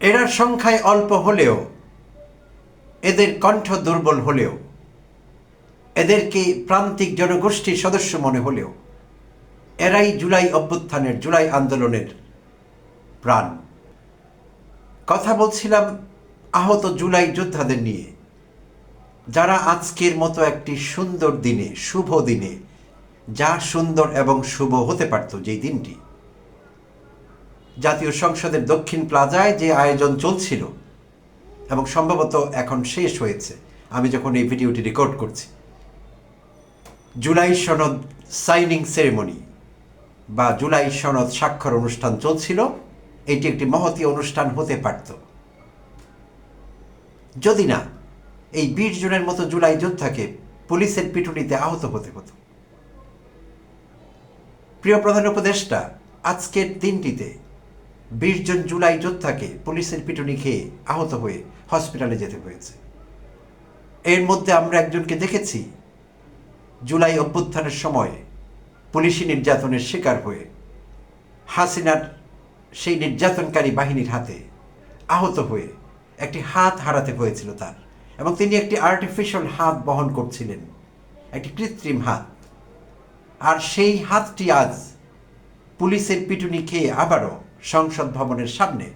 এরা সংখ্যায় অল্প হলেও, এদের কণ্ঠ দুর্বল হলেও, এদেরকে প্রান্তিক জনগোষ্ঠীর সদস্য মনে হলেও, এরাই জুলাই অভ্যুত্থানের জুলাই আন্দোলনের প্রাণ। কথা বলছিলাম আহত জুলাই যোদ্ধাদের নিয়ে, যারা আজকের মতো একটি সুন্দর দিনে, শুভ দিনে, যা সুন্দর এবং শুভ হতে পারত যেই দিনটি। জাতীয় সংসদের দক্ষিণ প্লাজায় যে আয়োজন চলছিল এবং সম্ভবত এখন শেষ হয়েছে। আমি যখন এই ভিডিওটি রেকর্ড করছি। জুলাই সনদ সাইনিং সেরেমনি বা জুলাই সনদ স্বাক্ষর অনুষ্ঠান চলছিল। এটি একটি মহতী অনুষ্ঠান হতে পারত। যদি না, এই বিশ জনের মতো জুলাই যোদ্ধাকে পুলিশের পিটুনিতে আহত হতে হতো। প্রিয় প্রধান উপদেষ্টা, আজকের দিনটিতে বিশ জন জুলাই যোদ্ধাকে পুলিশের পিটুনি খেয়ে আহত হয়ে হসপিটালে যেতে হয়েছে। এর মধ্যে আমরা একজনকে দেখেছি। জুলাই অভ্যুত্থানের সময় পুলিশি নির্যাতনের শিকার হয়ে হাসিনার সেই নির্যাতনকারী বাহিনীর হাতে আহত হয়ে একটি হাত হারাতে হয়েছিল তার এবং তিনি একটি আর্টিফিশিয়াল হাত বহন করছিলেন, একটি কৃত্রিম হাত। আর সেই হাতটি আজ পুলিশের পিটুনি খেয়ে আবারও সংসদ ভবনের সামনে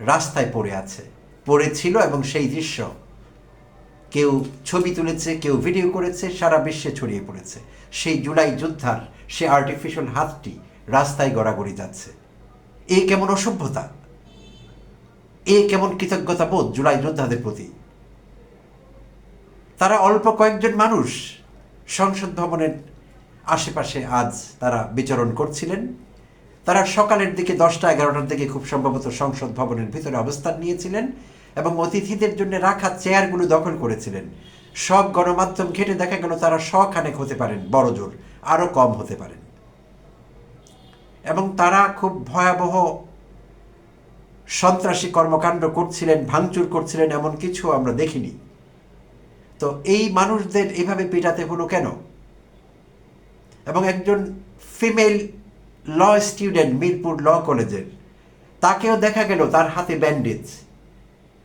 রাস্তায় পড়ে আছে। পড়েছিল এবং সেই দৃশ্য কেউ ছবি তুলেছে, কেউ ভিডিও করেছে, সারা বিশ্বে ছড়িয়ে পড়েছে। সেই জুলাই যোদ্ধার সে আর্টিফিশিয়াল হাতটি রাস্তায় গড়াগড়ি যাচ্ছে। এ কেমন অসভ্যতা? এ কেমন কৃতজ্ঞতা বোধ জুলাই যোদ্ধাদের প্রতি? তারা অল্প কয়েকজন মানুষ সংসদ ভবনের আশেপাশে আজ তারা বিচরণ করছিলেন। তারা সকালের দিকে দশটা, এগারোটার দিকে খুব সম্ভবত সংসদ ভবনের ভিতরে অবস্থান নিয়েছিলেন এবং অতিথিদের জন্য রাখা চেয়ারগুলো দখল করেছিলেন। সব গণমাধ্যম ঘেটে দেখা গেল তারা শখানেক হতে পারেন, বড় জোর, আরও কম হতে পারেন। এবং তারা খুব ভয়াবহ সন্ত্রাসী কর্মকাণ্ড করছিলেন, ভাঙচুর করছিলেন, এমন কিছু আমরা দেখিনি। তো এই মানুষদের এভাবে পেটাতে হলো কেন? এবং একজন female law student Mirpur law কলেজের তাকেও দেখা গেল তার হাতে ব্যান্ডেজ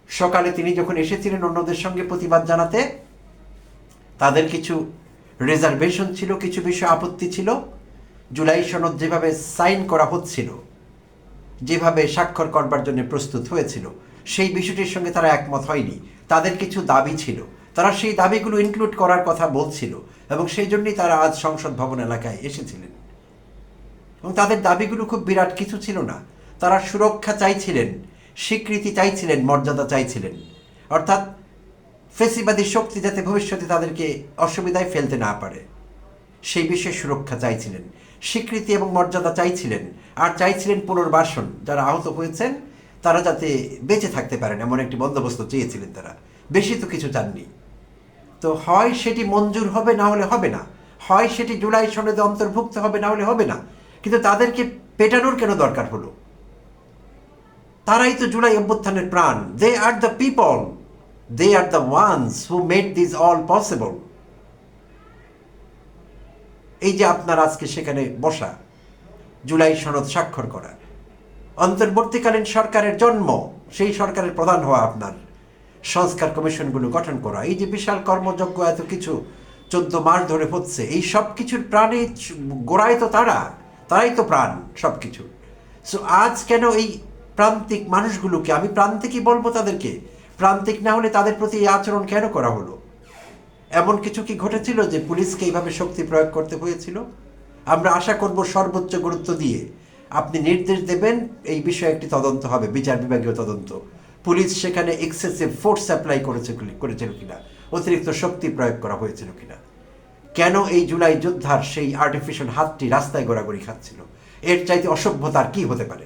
সকালে তিনি যখন এসেছিলেন অন্যদের সঙ্গে প্রতিবাদ জানাতে, তাদের কিছু রিজার্ভেশন ছিল, কিছু বিষয়ে আপত্তি ছিল। জুলাই সনদ যেভাবে সাইন করা হচ্ছিল, যেভাবে স্বাক্ষর করবার জন্য প্রস্তুত হয়েছিল, সেই বিষয়টির সঙ্গে তারা একমত হয়নি। তাদের কিছু দাবি ছিল। তারা সেই দাবিগুলো ইনক্লুড করার কথা বলছিল এবং সেই জন্যই তারা আজ সংসদ ভবন এলাকায় এসেছিলেন। এবং তাদের দাবিগুলো খুব বিরাট কিছু ছিল না। তারা সুরক্ষা চাইছিলেন, স্বীকৃতি চাইছিলেন, মর্যাদা চাইছিলেন। অর্থাৎ ফেসিবাদী শক্তি যাতে ভবিষ্যতে তাদেরকে অসুবিধায় ফেলতে না পারে, সেই বিষয়ে সুরক্ষা চাইছিলেন, স্বীকৃতি এবং মর্যাদা চাইছিলেন, আর চাইছিলেন পুনর্বাসন। যারা আহত হয়েছেন, তারা যাতে বেঁচে থাকতে পারেন, এমন একটি বন্দোবস্ত চেয়েছিলেন তারা। বেশি তো কিছু চাননি। তো হয় সেটি মঞ্জুর হবে না হলে হবে না, হয় সেটি জুলাই সনদে অন্তর্ভুক্ত হবে না হলে হবে না কিন্তু তাদেরকে পেটানোর কেন দরকার হলো? তারাই তো জুলাই অভ্যুত্থানের প্রাণ। They are the people they are the ones who made this all possible এই যে আপনার আজকে সেখানে বসা, জুলাই সনদ স্বাক্ষর করা, অন্তর্বর্তীকালীন সরকারের জন্ম, সেই সরকারের প্রধান হওয়া আপনার সংস্কার কমিশনগুলো গঠন করা, এই যে বিশাল কর্মযজ্ঞ এত কিছু, চোদ্দ মাস ধরে হচ্ছে, এই সব কিছুর প্রাণে গোড়ায় তো তারা। তারাই তো প্রাণ সব কিছু সো আজ কেন এই প্রান্তিক মানুষগুলোকে, আমি প্রান্তিকই বলব তাদেরকে, প্রান্তিক না হলে তাদের প্রতি এই আচরণ কেন করা হলো? এমন কিছু কি ঘটেছিল যে পুলিশকে এইভাবে শক্তি প্রয়োগ করতে হয়েছিল? আমরা আশা করব সর্বোচ্চ গুরুত্ব দিয়ে আপনি নির্দেশ দেবেন, এই বিষয়ে একটি তদন্ত হবে, বিচার বিভাগীয় তদন্ত। পুলিশ সেখানে এক্সেসিভ ফোর্স অ্যাপ্লাই করেছে, করেছিল কিনা? অতিরিক্ত শক্তি প্রয়োগ করা হয়েছিল কিনা? কেন এই জুলাই যোদ্ধার সেই আর্টিফিশিয়াল হাতটি রাস্তায় গোড়াগড়ি খাচ্ছিল? এর চাইতে অসভ্যতার কি হতে পারে?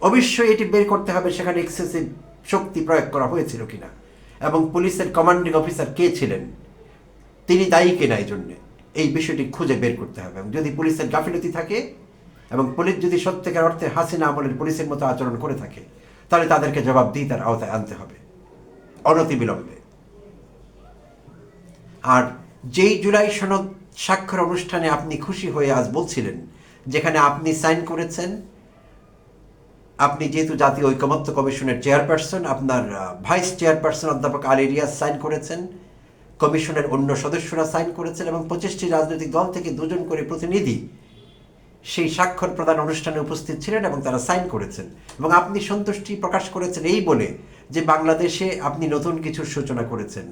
অবশ্যই এটি বের করতে হবে সেখানে এক্সেসিভ শক্তি প্রয়োগ করা হয়েছিল কিনা? এবং পুলিশের কমান্ডিং অফিসার কে ছিলেন? তিনি দায়ী কিনা এই জন্যে? এই বিষয়টি খুঁজে বের করতে হবে। এবং যদি পুলিশের গাফিলতি থাকে, এবং পুলিশ যদি সত্যিকার অর্থে হাসিনা আমলের পুলিশের মতো আচরণ করে থাকে, তাহলে তাদেরকে জবাবদিহিতার আওতায় আনতে হবে। অনতিবিলম্বে। আর যেই জুলাই সনদ স্বাক্ষর অনুষ্ঠানে আপনি খুশি হয়ে আজ বলছিলেন, যেখানে আপনি সাইন করেছেন, আপনি যেহেতু জাতীয় ঐকমত্য কমিশনের চেয়ারপারসন, আপনার ভাইস চেয়ারপারসন অধ্যাপক আলী রিয়াজ সাইন করেছেন, কমিশনের অন্য সদস্যরা সাইন করেছেন এবং পঁচিশটি রাজনৈতিক দল থেকে দুজন করে প্রতিনিধি সেই স্বাক্ষর প্রদান অনুষ্ঠানে উপস্থিত ছিলেন এবং তারা সাইন করেছেন। এবং আপনি সন্তুষ্টি প্রকাশ করেছেন এই বলে যে বাংলাদেশে আপনি নতুন কিছুর সূচনা করেছেন।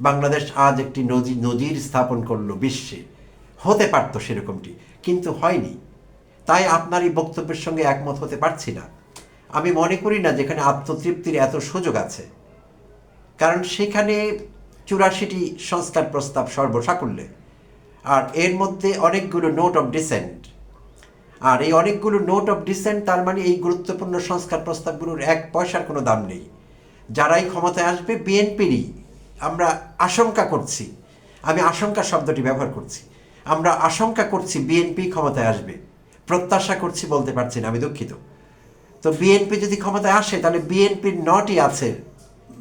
বাংলাদেশ আজ একটি নজি- নজির স্থাপন করল বিশ্বে। হতে পারত সেরকমটি, কিন্তু হয়নি। তাই আপনার এই বক্তব্যের সঙ্গে একমত হতে পারছি না। আমি মনে করি না যেখানে আত্মতৃপ্তির এত সুযোগ আছে। কারণ সেখানে চুরাশিটি সংস্কার প্রস্তাব সর্বসাকুল্যে। আর এর মধ্যে অনেকগুলো নোট অফ ডিসেন্ট। আর এই অনেকগুলো নোট অফ ডিসেন্ট তার মানে এই গুরুত্বপূর্ণ সংস্কার প্রস্তাবগুলোর এক পয়সার কোনো দাম নেই। যারাই ক্ষমতায় আসবে, বিএনপিরই আমরা আশঙ্কা করছি। আমি আশঙ্কা শব্দটি ব্যবহার করছি। আমরা আশঙ্কা করছি বিএনপি ক্ষমতায় আসবে। প্রত্যাশা করছি বলতে পারছি না, আমি দুঃখিত। তো বিএনপি যদি ক্ষমতায় আসে, তাহলে বিএনপির নটি আছে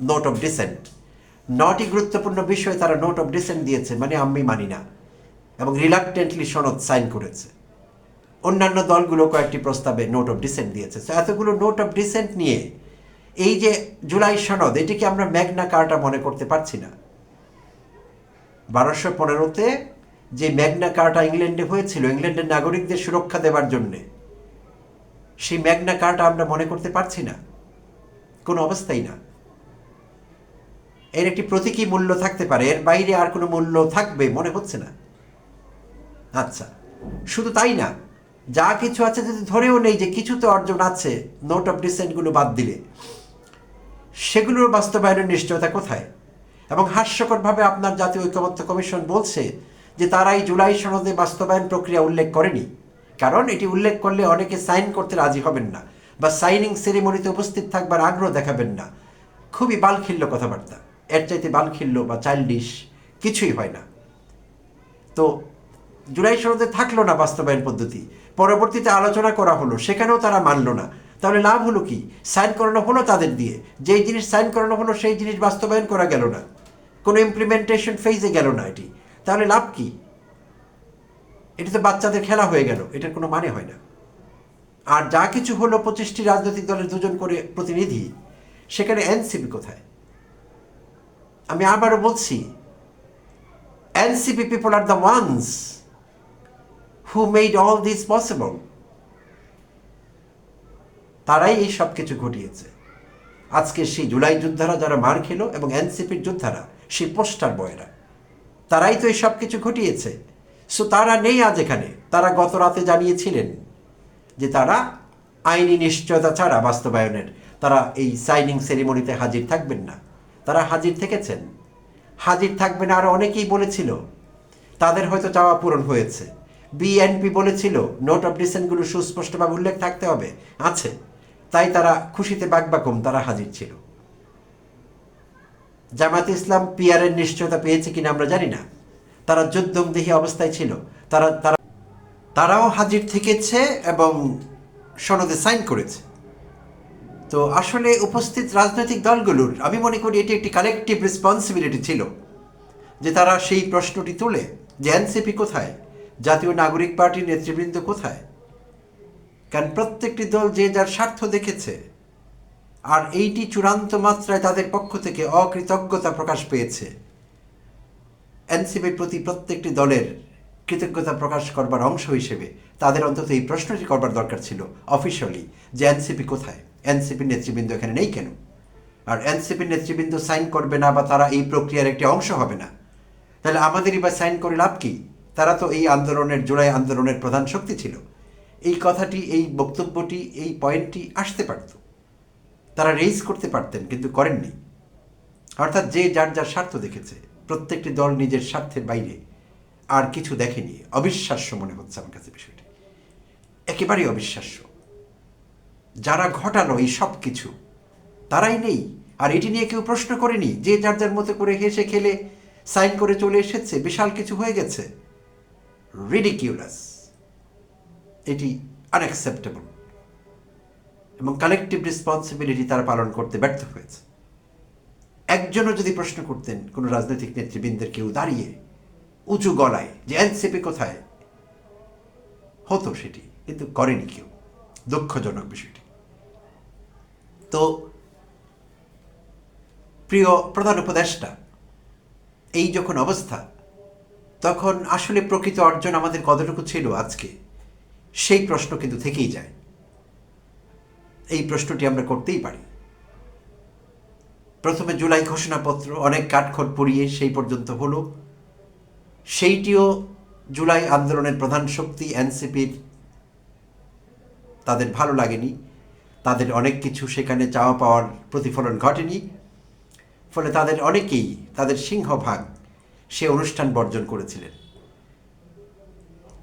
নোট অফ ডিসেন্ট নটি গুরুত্বপূর্ণ বিষয়ে তারা নোট অফ ডিসেন্ট দিয়েছে মানে আমি মানি না। এবং রিলাক্টেন্টলি সনদ সাইন করেছে। অন্যান্য দলগুলো কয়েকটি প্রস্তাবে নোট অফ ডিসেন্ট দিয়েছে। তো এতগুলো নোট অফ ডিসেন্ট নিয়ে এই যে জুলাই সনদ এটিকে আমরা ম্যাগনা কার্টা মনে করতে পারছি না? বারোশো পনেরোতে যে ম্যাগনা কার্টা ইংল্যান্ডে হয়েছিল, ইংল্যান্ডের নাগরিকদের সুরক্ষা দেওয়ার জন্যে, সেই ম্যাগনা কার্টা আমরা মনে করতে পারছি না? কোনো অবস্থাই না। এর একটি প্রতীকী মূল্য থাকতে পারে, এর বাইরে আর কোনো মূল্য থাকবে মনে হচ্ছে না। আচ্ছা শুধু তাই না, যা কিছু আছে যদি ধরেও নেই যে কিছু তো অর্জন আছে নোট অফ ডিসেন্টগুলো বাদ দিলে সেগুলোর বাস্তবায়নের নিশ্চয়তা কোথায়? এবং হাস্যকরভাবে আপনার জাতীয় ঐক্যমত্য কমিশন বলছে যে তারাই জুলাই সনদে বাস্তবায়ন প্রক্রিয়া উল্লেখ করেনি। কারণ এটি উল্লেখ করলে অনেকে সাইন করতে রাজি হবেন না বা সাইনিং সেরিমনিতে উপস্থিত থাকবার আগ্রহ দেখাবেন না। খুবই বালখিল্য কথাবার্তা। এর চাইতে বালখিল্য বা চাইল্ডিশ কিছুই হয় না। তো জুলাই সনদে থাকল না বাস্তবায়ন পদ্ধতি। পরবর্তীতে আলোচনা করা হলো, সেখানেও তারা মানল না। তাহলে লাভ হলো কি? সাইন করানো হলো তাদের দিয়ে। যেই জিনিস সাইন করানো হলো, সেই জিনিস বাস্তবায়ন করা গেল না। কোনো ইমপ্লিমেন্টেশন ফেজে গেল না এটি। তাহলে লাভ কি? এটি তো বাচ্চাদের খেলা হয়ে গেল, এটার কোনো মানে হয় না। আর যা কিছু হলো পঁচিশটি রাজনৈতিক দলের দুজন করে প্রতিনিধি, সেখানে এনসিপি কোথায়? আমি আবারও বলছি NCP people are the ones who made all this possible. তারাই এই সব কিছু ঘটিয়েছে। আজকে সেই জুলাই যোদ্ধারা যারা মার খেলো এবং এনসিপির যোদ্ধারা, সেই পোস্টার বয়েরা, তারাই তো এই সব কিছু ঘটিয়েছে। সো তারা নেই আজ এখানে। তারা গত রাতে জানিয়েছিলেন যে তারা আইনি নিশ্চয়তা ছাড়া বাস্তবায়নের, তারা এই সাইনিং সেরিমনিতে হাজির থাকবেন না। তারা হাজির থেকেছেন। হাজির থাকবেন আরও অনেকেই বলেছিল। তাদের হয়তো চাওয়া পূরণ হয়েছে। বিএনপি বলেছিল, নোট অফ ডিসেন্টগুলো সুস্পষ্টভাবে উল্লেখ থাকতে হবে। আছে। তাই তারা খুশিতে বাকবাকম তারা হাজির ছিল। জামাত ইসলাম পিয়ারের নিশ্চয়তা পেয়েছে কিনা আমরা জানি না। তারা যুদ্ধমদেহী অবস্থায় ছিল। তারা তারা, তারাও হাজির থেকেছে এবং সনদে সাইন করেছে। তো আসলে উপস্থিত রাজনৈতিক দলগুলোর, আমি মনে করি এটি একটি কালেকটিভ রেসপন্সিবিলিটি ছিল যে তারা সেই প্রশ্নটি তুলে যে এনসিপি কোথায়, জাতীয় নাগরিক পার্টির নেতৃবৃন্দ কোথায় কারণ প্রত্যেকটি দল যে যার স্বার্থ দেখেছে, আর এইটি চূড়ান্ত মাত্রায় তাদের পক্ষ থেকে অকৃতজ্ঞতা প্রকাশ পেয়েছে। এনসিপির প্রতি প্রত্যেকটি দলের কৃতজ্ঞতা প্রকাশ করবার অংশ হিসেবে তাদের অন্তত এই প্রশ্নটি করবার দরকার ছিল অফিসিয়ালি, যে এনসিপি কোথায়? এনসিপির নেতৃবৃন্দ এখানে নেই কেন? আর এনসিপির নেতৃবৃন্দ সাইন করবে না বা তারা এই প্রক্রিয়ার একটি অংশ হবে না, তাহলে আমাদেরই বা সাইন করে লাভ কি? তারা তো এই আন্দোলনের জোড়াই আন্দোলনের প্রধান শক্তি ছিল। এই কথাটি, এই বক্তব্যটি, এই পয়েন্টটি আসতে পারত। তারা রেইজ করতে পারতেন, কিন্তু করেননি। অর্থাৎ যে যার যার স্বার্থ দেখেছে, প্রত্যেকটি দল নিজের স্বার্থের বাইরে আর কিছু দেখেনি। অবিশ্বাস্য মনে হচ্ছে আমার কাছে বিষয়টি। একেবারেই অবিশ্বাস্য। যারা ঘটালো এই সব কিছু, তারাই নেই। আর এটি নিয়ে কেউ প্রশ্ন করেনি যে যার যার মতো করে হেসে খেলে, সাইন করে চলে এসেছে, বিশাল কিছু হয়ে গেছে। রিডিকিউলাস এটি আনঅ্যাকসেপ্টেবল এবং কালেকটিভ রেসপন্সিবিলিটি তারা পালন করতে ব্যর্থ হয়েছে। একজনও যদি প্রশ্ন করতেন কোনো রাজনৈতিক নেতৃবৃন্দের কেউ দাঁড়িয়ে উঁচু গলায় যে এনসিপি কোথায়, হতো সেটি, কিন্তু করেনি কেউ। দুঃখজনক বিষয়টি। তো প্রিয় প্রধান উপদেষ্টা, এই যখন অবস্থা, তখন আসলে প্রকৃত অর্জন আমাদের কতটুকু ছিল আজকে? সেই প্রশ্ন কিন্তু থেকেই যায়। এই প্রশ্নটি আমরা করতেই পারি। প্রথমে জুলাই ঘোষণাপত্র, অনেক কাঠখড় পুড়িয়ে সেই পর্যন্ত হলো। সেইটিও জুলাই আন্দোলনের প্রধান শক্তি, এনসিপির। তাদের ভালো লাগেনি। তাদের অনেক কিছু সেখানে চাওয়া পাওয়ার প্রতিফলন ঘটেনি। ফলে তাদের অনেকেই, তাদের সিংহভাগ, সে অনুষ্ঠান বর্জন করেছিলেন।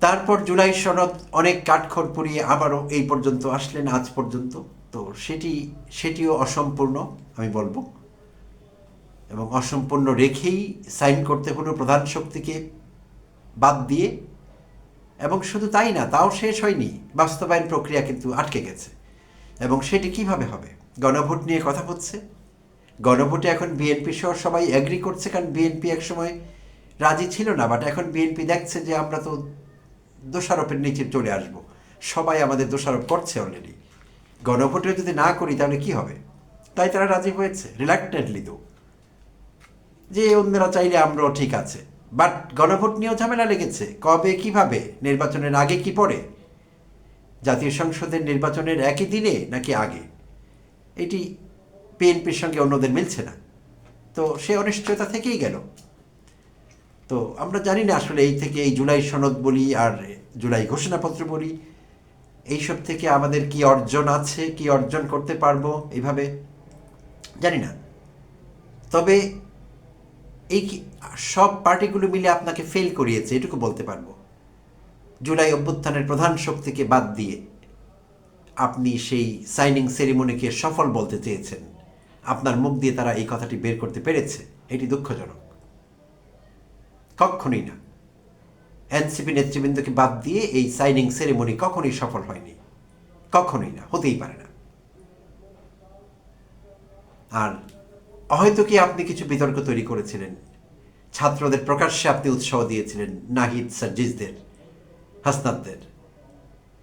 তারপর জুলাই সনদ অনেক কাঠখড় পুড়িয়ে আবারও এই পর্যন্ত আসলেন, আজ পর্যন্ত। তো সেটি, সেটিও অসম্পূর্ণ, আমি বলব। এবং অসম্পূর্ণ রেখেই সাইন করতে হলো প্রধান শক্তিকে বাদ দিয়ে। এবং শুধু তাই না, তাও শেষ হয়নি। বাস্তবায়ন প্রক্রিয়া কিন্তু আটকে গেছে। এবং সেটি কীভাবে হবে? গণভোট নিয়ে কথা হচ্ছে। গণভোটে এখন বিএনপি সহ সবাই অ্যাগ্রি করছে, কারণ বিএনপি একসময় রাজি ছিল না। বাট এখন বিএনপি দেখছে যে আমরা তো দোষারোপের নিচে চলে আসব। সবাই আমাদের দোষারোপ করছে অলরেডি গণভোটে যদি না করি, তাহলে কি হবে? তাই তারা রাজি হয়েছে রিলাক্টেন্টলি তো। যে অন্যরা চাইলে আমরাও ঠিক আছে। বাট গণভোট নিয়েও ঝামেলা লেগেছে। কবে, কীভাবে? নির্বাচনের আগে কি পরে? জাতীয় সংসদের নির্বাচনের একই দিনে নাকি আগে? এটি বিএনপির সঙ্গে অন্যদের মিলছে না। তো সে অনিশ্চয়তা থেকেই গেল। তো আমরা জানি না আসলে এই থেকে এই জুলাই সনদ বলি আর জুলাই ঘোষণাপত্র বলি। এইসব থেকে আমাদের কি অর্জন আছে, কি অর্জন করতে পারব এইভাবে জানি না। তবে এই সব পার্টিগুলো মিলে আপনাকে ফেল করিয়েছে, এটুকু বলতে পারব। জুলাই অভ্যুত্থানের প্রধান শক্তিকে বাদ দিয়ে আপনি সেই সাইনিং সেরিমনিকে সফল বলতে চেয়েছেন। আপনার মুখ দিয়ে তারা এই কথাটি বের করতে পেরেছে, এটি দুঃখজনক। কখনই না। এনসিপি নেতৃবৃন্দকে বাদ দিয়ে এই সাইনিং সেরিমনি কখনোই সফল হয়নি। কখনোই না, হতেই পারে না। আর হয়তো কি আপনি কিছু বিতর্ক তৈরি করেছিলেন। ছাত্রদের প্রকাশ্যে আপনি উৎসাহ দিয়েছিলেন, নাহিদ সার্জিসদের, হাসনাতদের।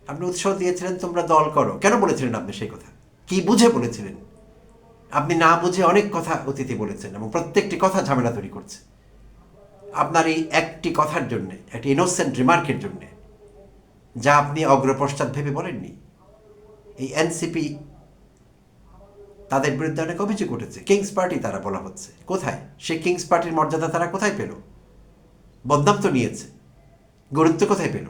আপনি উৎসাহ দিয়েছিলেন, তোমরা দল করো। কেন বলেছিলেন আপনি সেই কথা? কি বুঝে বলেছিলেন? আপনি না বুঝে অনেক কথা অতীতে বলেছেন এবং প্রত্যেকটি কথা ঝামেলা তৈরি করছে। আপনার এই একটি কথার জন্যে, একটি ইনোসেন্ট রিমার্কের জন্যে, যা আপনি অগ্রপশ্চাৎ ভেবে বলেননি। এই এনসিপি তাদের বিরুদ্ধে অনেক অভিযোগ উঠেছে। কিংস পার্টি তারা বলা হচ্ছে। কোথায়? সে কিংস পার্টির মর্যাদা তারা কোথায় পেল? বদনাম তো নিয়েছে। গুরুত্ব কোথায় পেল?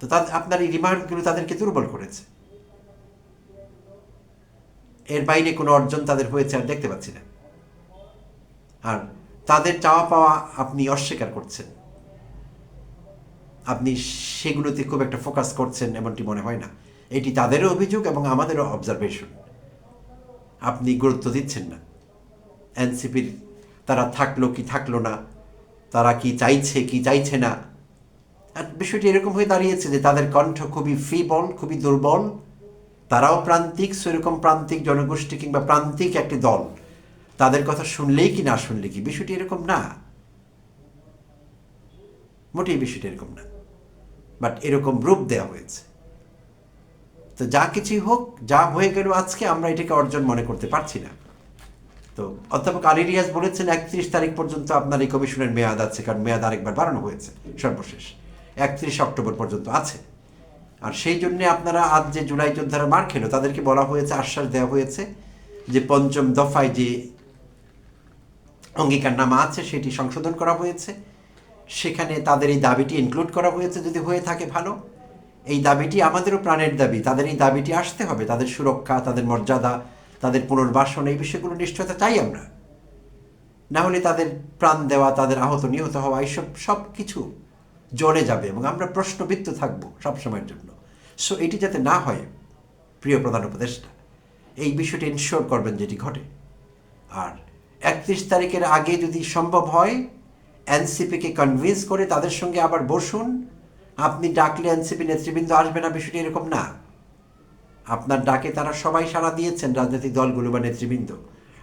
তো তাদের আপনার এই রিমার্কগুলো তাদেরকে দুর্বল করেছে। এর বাইরে কোনো অর্জন তাদের হয়েছে আর দেখতে পাচ্ছি না। আর তাদের চাওয়া পাওয়া আপনি অস্বীকার করছেন। আপনি সেগুলোতে খুব একটা ফোকাস করছেন এমনটি মনে হয় না। এটি তাদেরও অভিযোগ এবং আমাদেরও অবজারভেশন আপনি গুরুত্ব দিচ্ছেন না। এনসিপির তারা থাকল কি থাকল না, তারা কি চাইছে কি চাইছে না। বিষয়টি এরকম হয়ে দাঁড়িয়েছে যে তাদের কণ্ঠ খুবই ফিবল খুবই দুর্বল। তারাও প্রান্তিক, সেরকম প্রান্তিক জনগোষ্ঠী কিংবা প্রান্তিক একটি দল। তাদের কথা শুনলেই কি না শুনলে কি? বিষয়টি এরকম না। মোটেই বিষয়টি এরকম না। বাট এরকম রূপ দেওয়া হয়েছে। তো যা কিছুই হোক, যা হয়ে গেল আজকে, আমরা এটাকে অর্জন মনে করতে পারছি না। তো অধ্যাপক আলী রিয়াজ বলেছেন, একত্রিশ তারিখ পর্যন্ত আপনার এই কমিশনের মেয়াদ আছে, কারণ মেয়াদ আরেকবার বাড়ানো হয়েছে, সর্বশেষ। একত্রিশ অক্টোবর পর্যন্ত আছে। আর সেই জন্যে আপনারা আজ যে জুলাই যোদ্ধারা মার খেলো, তাদেরকে বলা হয়েছে, আশ্বাস দেওয়া হয়েছে যে পঞ্চম দফায় যে অঙ্গীকারনামা আছে, সেটি সংশোধন করা হয়েছে। সেখানে তাদের এই দাবিটি ইনক্লুড করা হয়েছে যদি হয়ে থাকে ভালো। এই দাবিটি আমাদেরও প্রাণের দাবি। তাদের এই দাবিটি আসতে হবে। তাদের সুরক্ষা, তাদের মর্যাদা, তাদের পুনর্বাসন, এই বিষয়গুলো নিশ্চয়তা চাই আমরা। না হলে তাদের প্রাণ দেওয়া, তাদের আহত, নিহত হওয়া, এইসব সব কিছু জ্বলে যাবে এবং আমরা প্রশ্নবিদ্ধ থাকব সবসময়ের জন্য। সো এটি যাতে না হয়, প্রিয় প্রধান উপদেষ্টা, এই বিষয়টি ইনশোর করবেন যেটি ঘটে। আর একত্রিশ তারিখের আগে যদি সম্ভব হয় এনসিপিকে কনভিন্স করে তাদের সঙ্গে আবার বসুন। আপনি ডাকলে এনসিপি নেতৃবৃন্দ আসবে না, বিষয়টি এরকম না। আপনার ডাকে তারা সবাই সাড়া দিয়েছেন, রাজনৈতিক দলগুলো বা নেতৃবৃন্দ।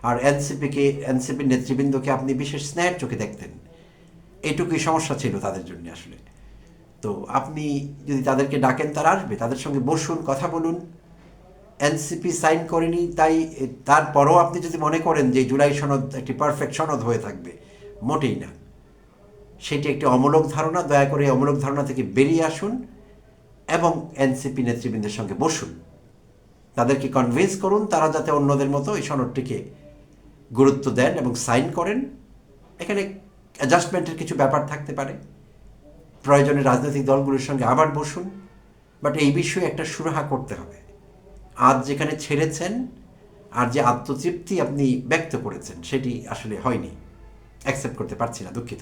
আর এনসিপিকে এনসিপির নেতৃবৃন্দকে আপনি বিশেষ স্নেহের চোখে দেখতেন। এটুকুই সমস্যা ছিল তাদের জন্য আসলে। তো আপনি যদি তাদেরকে ডাকেন, তারা আসবে। তাদের সঙ্গে বসুন, কথা বলুন। এনসিপি সাইন করেনি, তাই তারপরও আপনি যদি মনে করেন যে জুলাই সনদ একটি পারফেক্ট সনদ হয়ে থাকবে, মোটেই না। সেটি একটি অমূলক ধারণা, দয়া করে অমূলক ধারণা থেকে বেরিয়ে আসুন এবং এনসিপি নেতৃবৃন্দের সঙ্গে বসুন। তাদেরকে কনভিন্স করুন, তারা যাতে অন্যদের মতো এই সনদটিকে গুরুত্ব দেন এবং সাইন করেন। এখানে অ্যাডজাস্টমেন্টের কিছু ব্যাপার থাকতে পারে। প্রয়োজনে রাজনৈতিক দলগুলোর সঙ্গে আবার বসুন বাট এই বিষয়ে একটা সুরাহা করতে হবে। আজ যেখানে ছেড়েছেন আর যে আত্মতৃপ্তি আপনি ব্যক্ত করেছেন, সেটি আসলে হয়নি। অ্যাকসেপ্ট করতে পারছি না, দুঃখিত।